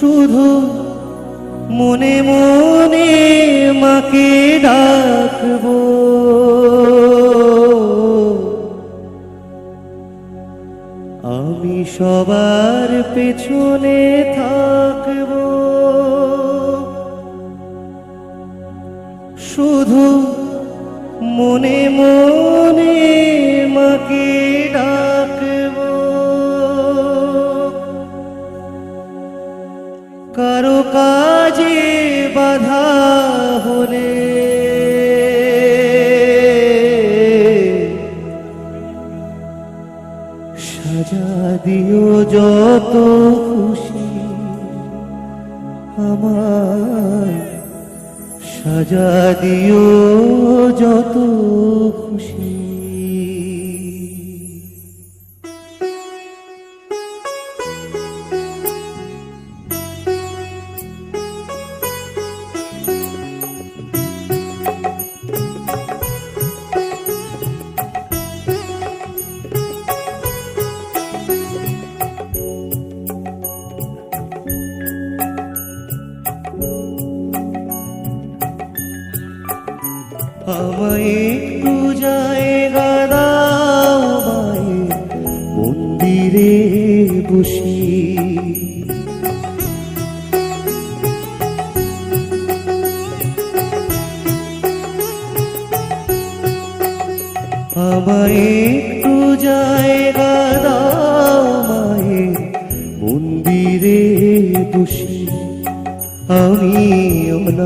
শুধু মনে মনে মাকে ডাকবো। আমি সবার পেছনে থাকব। শুধু মনে মনে মাকে যত খুশি আমার সাজা দিও যত খুশি। আমায় একটু জায়গা দাও মন্দিরে বসি।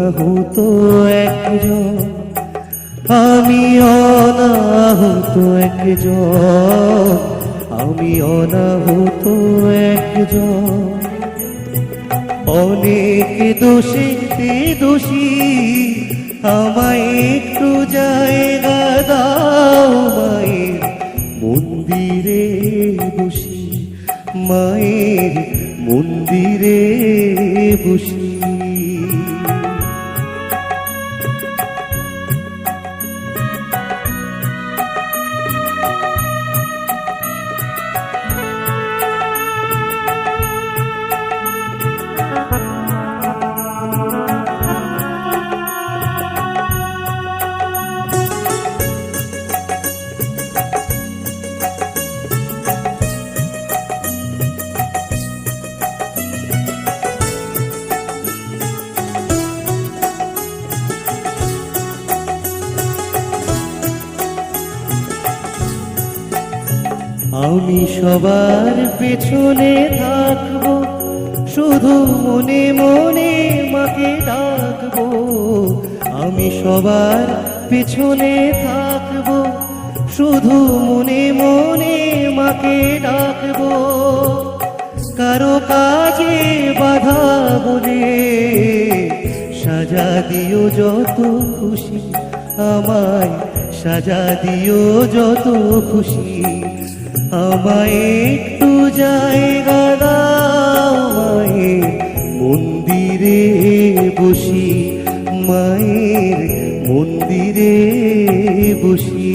অনাহত একজন, আমি অনাহত একজন, আমি অনাহত একজন। অনেক দোষেতে দোষী আমায় একটু জায়গা দাও মায়ের মন্দিরে বসি, মায়ের মন্দিরে বসি। আমি সবার পেছনে থাকব, শুধু মনে মনে মাকে ডাকবো। আমি সবার পেছনে থাকব, শুধু মনে মনে মাকে ডাকবো। কারও কাজে বাধা বলে সাজা দিও যত খুশি, আমায় সাজা দিও যত খুশি। আমায় একটু জায়গা দাও মায়ের মন্দিরে বসি মায়ের মন্দিরে বসি।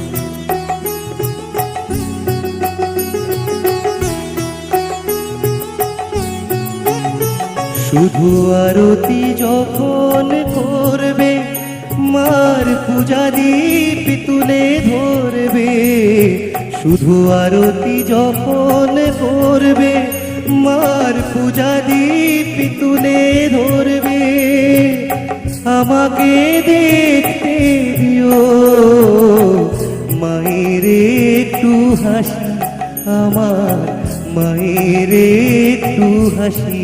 শুধু আরতি যখন করবে, মার পূজা দীপ তুলে ধরবে। শুধু আরতি যখন করবে, মার পূজা দীপ তুলে ধরবে। আমাকে দেখতে দিও, মায়ের একটু হাসি, আমার মায়ের একটু হাসি।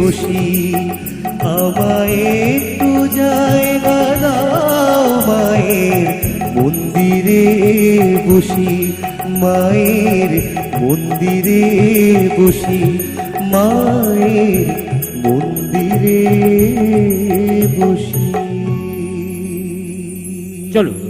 বসি আমায় একটু জায়গা দাও মায়ের মন্দিরে বসি, মায়ের মন্দিরে বসি, মায়ের মন্দিরে বসি। চলো।